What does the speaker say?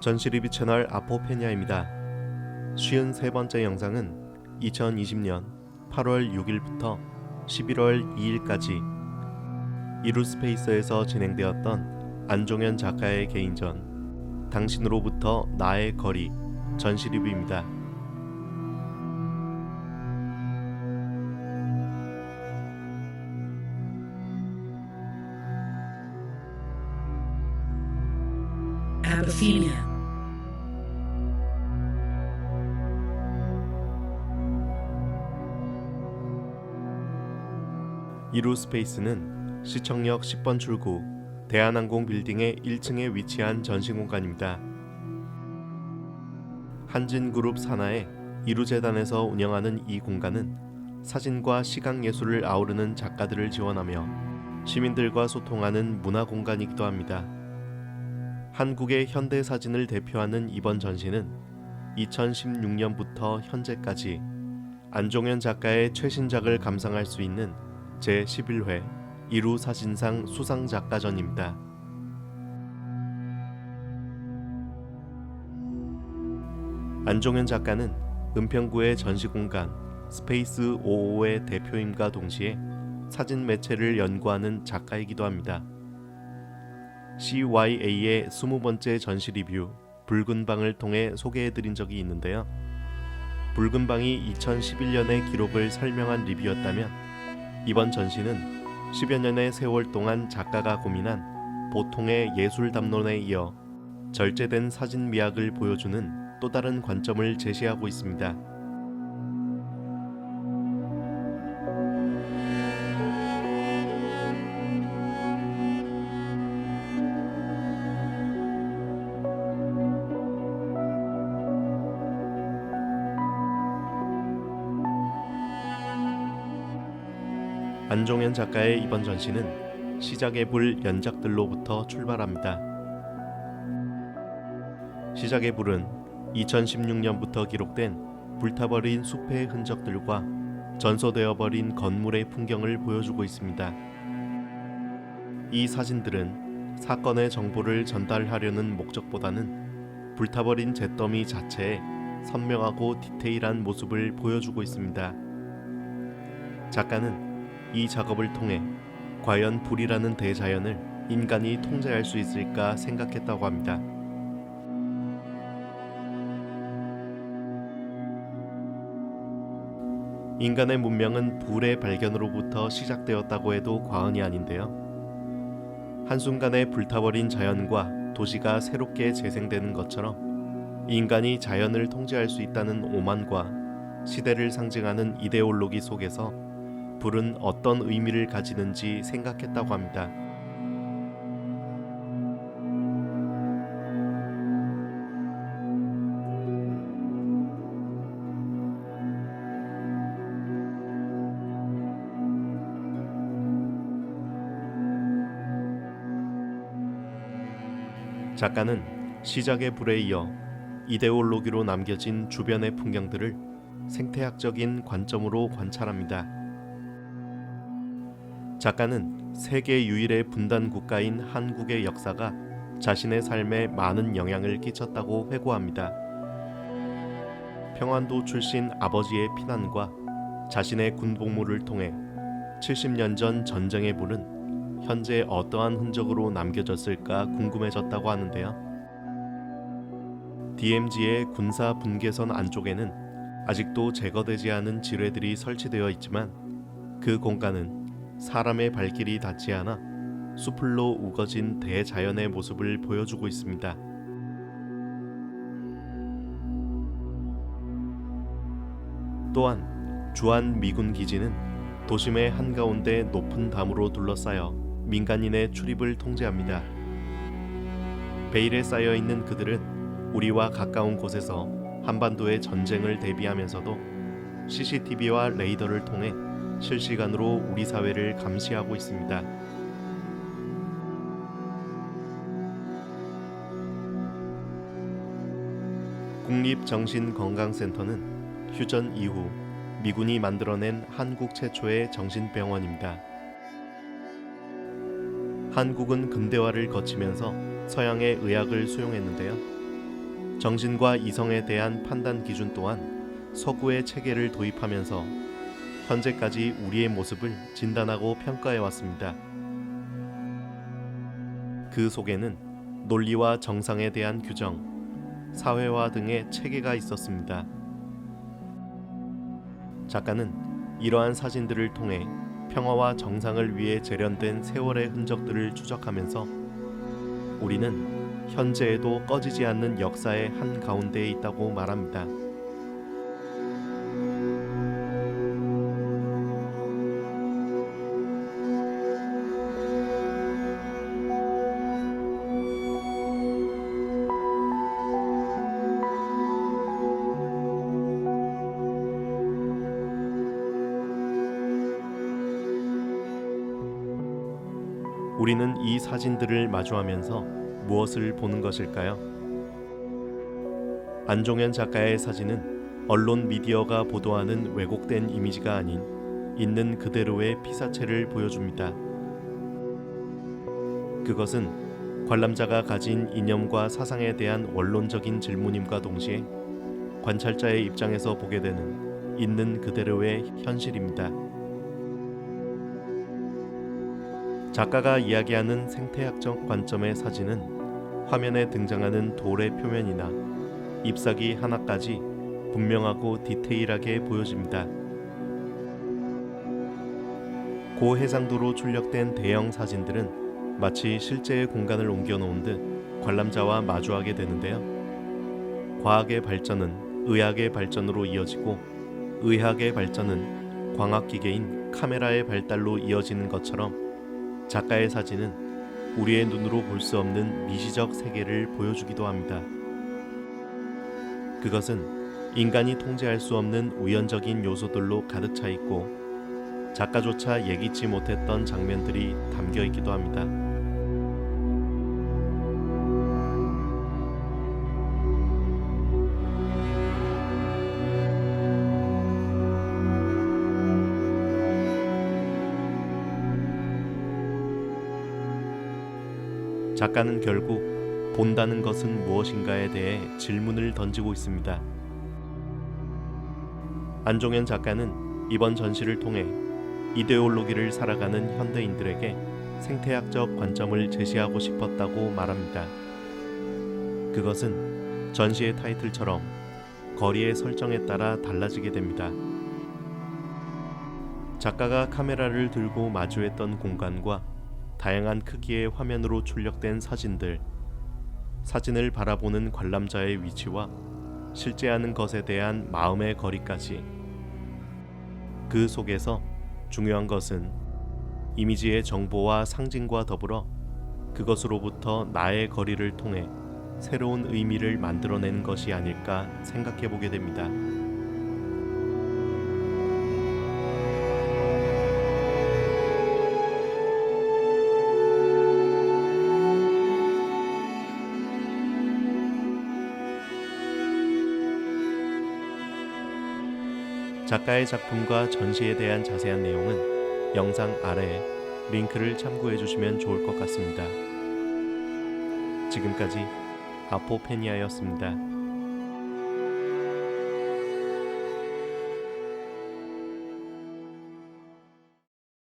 전시리뷰 채널 아포페니아입니다. 53번째 영상은 2020년 8월 6일부터 11월 2일까지 이루스페이스에서 진행되었던 안종현 작가의 개인전 당신으로부터 나의 거리 전시리뷰입니다. Apophenia. 이루 스페이스는 시청역 10번 출구 대한항공 빌딩의 1층에 위치한 전시 공간입니다. 한진그룹 산하의 이루재단에서 운영하는 이 공간은 사진과 시각 예술을 아우르는 작가들을 지원하며 시민들과 소통하는 문화 공간이기도 합니다. 한국의 현대 사진을 대표하는 이번 전시는 2016년부터 현재까지 안종현 작가의 최신작을 감상할 수 있는 제11회 이루 사진상 수상 작가전입니다. 안종현 작가는 은평구의 전시 공간 스페이스 55의 대표임과 동시에 사진 매체를 연구하는 작가이기도 합니다. CYA의 20번째 전시 리뷰 붉은 방을 통해 소개해드린 적이 있는데요. 붉은 방이 2011년의 기록을 설명한 리뷰였다면 이번 전시는 10여 년의 세월 동안 작가가 고민한 보통의 예술 담론에 이어 절제된 사진 미학을 보여주는 또 다른 관점을 제시하고 있습니다. 안종현 작가의 이번 전시는 시작의 불 연작들로부터 출발합니다. 시작의 불은 2016년부터 기록된 불타버린 숲의 흔적들과 전소되어 버린 건물의 풍경을 보여주고 있습니다. 이 사진들은 사건의 정보를 전달하려는 목적보다는 불타버린 잿더미 자체의 선명하고 디테일한 모습을 보여주고 있습니다. 작가는 이 작업을 통해 과연 불이라는 대자연을 인간이 통제할 수 있을까 생각했다고 합니다. 인간의 문명은 불의 발견으로부터 시작되었다고 해도 과언이 아닌데요. 한순간에 불타버린 자연과 도시가 새롭게 재생되는 것처럼 인간이 자연을 통제할 수 있다는 오만과 시대를 상징하는 이데올로기 속에서 불은 어떤 의미를 가지는지 생각했다고 합니다. 작가는 시작의 불에 이어 이데올로기로 남겨진 주변의 풍경들을 생태학적인 관점으로 관찰합니다. 작가는 세계 유일의 분단 국가인 한국의 역사가 자신의 삶에 많은 영향을 끼쳤다고 회고합니다. 평안도 출신 아버지의 피난과 자신의 군복무를 통해 70년 전 전쟁의 불은 현재 어떠한 흔적으로 남겨졌을까 궁금해졌다고 하는데요. DMZ의 군사 분계선 안쪽에는 아직도 제거되지 않은 지뢰들이 설치되어 있지만 그 공간은 사람의 발길이 닿지 않아 수풀로 우거진 대자연의 모습을 보여주고 있습니다. 또한 주한 미군 기지는 도심의 한가운데 높은 담으로 둘러싸여 민간인의 출입을 통제합니다. 베일에 쌓여 있는 그들은 우리와 가까운 곳에서 한반도의 전쟁을 대비하면서도 CCTV와 레이더를 통해 실시간으로 우리 사회를 감시하고 있습니다. 국립정신건강센터는 휴전 이후 미군이 만들어낸 한국 최초의 정신병원입니다. 한국은 근대화를 거치면서 서양의 의학을 수용했는데요. 정신과 이성에 대한 판단 기준 또한 서구의 체계를 도입하면서 현재까지 우리의 모습을 진단하고 평가해 왔습니다. 그 속에는 논리와 정상에 대한 규정, 사회화 등의 체계가 있었습니다. 작가는 이러한 사진들을 통해 평화와 정상을 위해 재련된 세월의 흔적들을 추적하면서 우리는 현재에도 꺼지지 않는 역사의 한 가운데에 있다고 말합니다. 우리는 이 사진들을 마주하면서 무엇을 보는 것일까요? 안종현 작가의 사진은 언론 미디어가 보도하는 왜곡된 이미지가 아닌 있는 그대로의 피사체를 보여줍니다. 그것은 관람자가 가진 이념과 사상에 대한 원론적인 질문임과 동시에 관찰자의 입장에서 보게 되는 있는 그대로의 현실입니다. 작가가 이야기하는 생태학적 관점의 사진은 화면에 등장하는 돌의 표면이나 잎사귀 하나까지 분명하고 디테일하게 보여집니다. 고해상도로 출력된 대형 사진들은 마치 실제의 공간을 옮겨 놓은 듯 관람자와 마주하게 되는데요. 과학의 발전은 의학의 발전으로 이어지고 의학의 발전은 광학기계인 카메라의 발달로 이어지는 것처럼 작가의 사진은 우리의 눈으로 볼 수 없는 미시적 세계를 보여주기도 합니다. 그것은 인간이 통제할 수 없는 우연적인 요소들로 가득 차 있고 작가조차 예기치 못했던 장면들이 담겨 있기도 합니다. 작가는 결국 본다는 것은 무엇인가에 대해 질문을 던지고 있습니다. 안종현 작가는 이번 전시를 통해 이데올로기를 살아가는 현대인들에게 생태학적 관점을 제시하고 싶었다고 말합니다. 그것은 전시의 타이틀처럼 거리의 설정에 따라 달라지게 됩니다. 작가가 카메라를 들고 마주했던 공간과 다양한 크기의 화면으로 출력된 사진들, 사진을 바라보는 관람자의 위치와 실제하는 것에 대한 마음의 거리까지 그 속에서 중요한 것은 이미지의 정보와 상징과 더불어 그것으로부터 나의 거리를 통해 새로운 의미를 만들어내는 것이 아닐까 생각해 보게 됩니다. 작가의 작품과 전시에 대한 자세한 내용은 영상 아래에 링크를 참고해 주시면 좋을 것 같습니다. 지금까지 아포페니아였습니다.